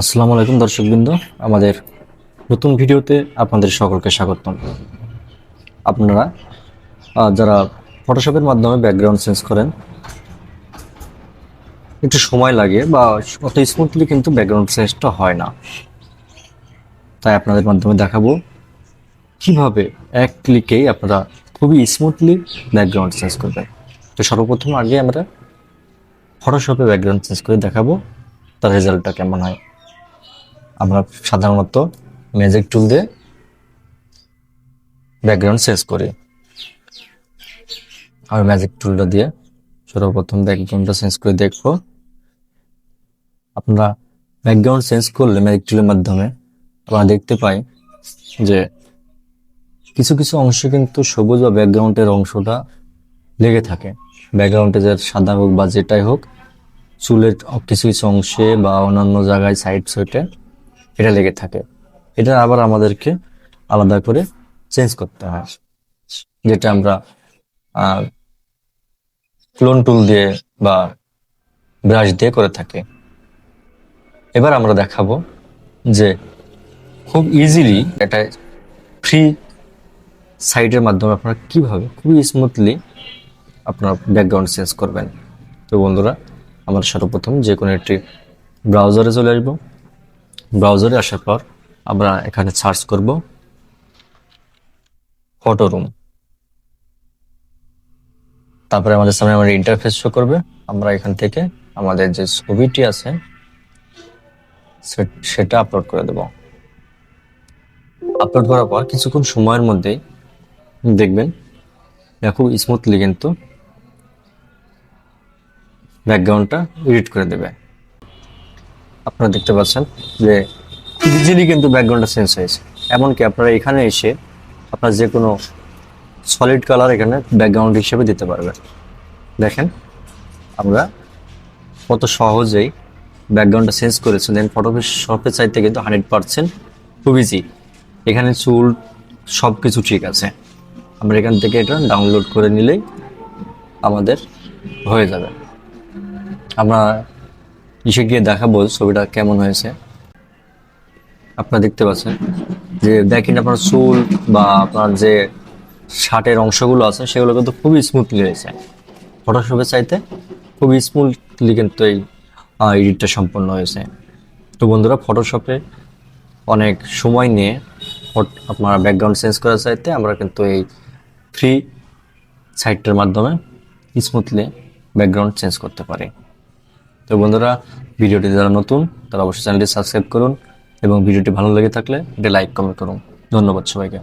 আসসালামু আলাইকুম দর্শকবৃন্দ। আমাদের নতুন ভিডিওতে আপনাদের সকলকে স্বাগতম। আপনারা যারা ফটোশপের মাধ্যমে ব্যাকগ্রাউন্ড চেঞ্জ করেন, একটু সময় লাগে বা অত স্মুথলি কিন্তু ব্যাকগ্রাউন্ড চেঞ্জটা হয় না। তাই আপনাদের মাধ্যমে দেখাবো কীভাবে এক ক্লিকেই আপনারা খুবই স্মুথলি ব্যাকগ্রাউন্ড চেঞ্জ করবেন। তো সর্বপ্রথম আগে আমরা ফটোশপে ব্যাকগ্রাউন্ড চেঞ্জ করে দেখাবো, তার রেজাল্টটা কেমন হয়। আমরা সাধারণত ম্যাজিক টুল দিয়ে ব্যাকগ্রাউন্ড চেঞ্জ করি। আমি ম্যাজিক টুলটা দিয়ে সর্বপ্রথম ব্যাকগ্রাউন্ডটা চেঞ্জ করে দেখব। আপনারা ব্যাকগ্রাউন্ড চেঞ্জ করলে ম্যাজিক টুলের মাধ্যমে আমরা দেখতে পাই যে কিছু কিছু অংশ কিন্তু সবুজ বা ব্যাকগ্রাউন্ডের অংশটা লেগে থাকে। ব্যাকগ্রাউন্ডে যে সাদা হোক বা যেটাই হোক, চুলের কিছু কিছু অংশে বা অন্যান্য জায়গায় সাইড সাইডে এটা লেগে থাকে। এটা আবার আমাদেরকে আলাদা করে চেঞ্জ করতে হয়। যেটা আমরা ক্লোন টুল দিয়ে বা ব্রাশ দিয়ে করে থাকি। এবার আমরা দেখাবো যে খুব ইজিলি এটা ফ্রি সাইটের মাধ্যমে আপনারা কীভাবে খুবই স্মুথলি আপনার ব্যাকগ্রাউন্ড চেঞ্জ করবেন। তো বন্ধুরা, আমরা সর্বপ্রথম যে কোনো একটি ব্রাউজারে চলে আসব। ব্রাউজারে আসার পর আমরা এখানে সার্চ করব ফটো রুম তারপরে আমাদের সামনে আমাদের ইন্টারফেস শো করবে। আমরা এখান থেকে আমাদের যে ছবিটি আছে সেটা আপলোড করে দেব। আপলোড করার পর কিছুক্ষণ সময়ের মধ্যেই দেখবেন খুব স্মুথলি কিন্তু ব্যাকগ্রাউন্ডটা এডিট করে দেবে। আপনারা দেখতে পাচ্ছেন যে ইজিলি কিন্তু ব্যাকগ্রাউন্ডটা চেঞ্জ হয়েছে। এমনকি আপনারা এখানে এসে আপনার যে কোনো সলিড কালার এখানে ব্যাকগ্রাউন্ড হিসেবে দিতে পারবেন। দেখেন, আমরা কত সহজেই ব্যাকগ্রাউন্ডটা চেঞ্জ করেছি। দেন ফটোশপের চাইতে কিন্তু হান্ড্রেড পার্সেন্ট খুব ইজি এখানে চুল সব কিছু ঠিক আছে। আমরা এখান থেকে এটা ডাউনলোড করে নিলেই আমাদের হয়ে যাবে। আমরা ইসে গিয়ে দেখাবো ছবিটা কেমন হয়েছে। আপনারা দেখতে পাচ্ছেন যে দেখেন আপনার চুল বা আপনার যে শার্টের অংশগুলো আছে, সেগুলো কিন্তু খুবই স্মুথলি হয়েছে ফটোশপের চাইতে খুবই স্মুথলি কিন্তু এই এডিটটা সম্পন্ন হয়েছে। তো বন্ধুরা ফটোশপে অনেক সময় নিয়ে আপনার ব্যাকগ্রাউন্ড চেঞ্জ করার চাইতে আমরা কিন্তু এই ফ্রি সাইটটার মাধ্যমে স্মুথলি ব্যাকগ্রাউন্ড চেঞ্জ করতে পারি। তো বন্ধুরা, ভিডিওটি যারা নতুন, তারা অবশ্যই চ্যানেলটি সাবস্ক্রাইব করুন এবং ভিডিওটি ভালো লেগে থাকলে এটা লাইক, কমেন্ট করুন। ধন্যবাদ সবাইকে।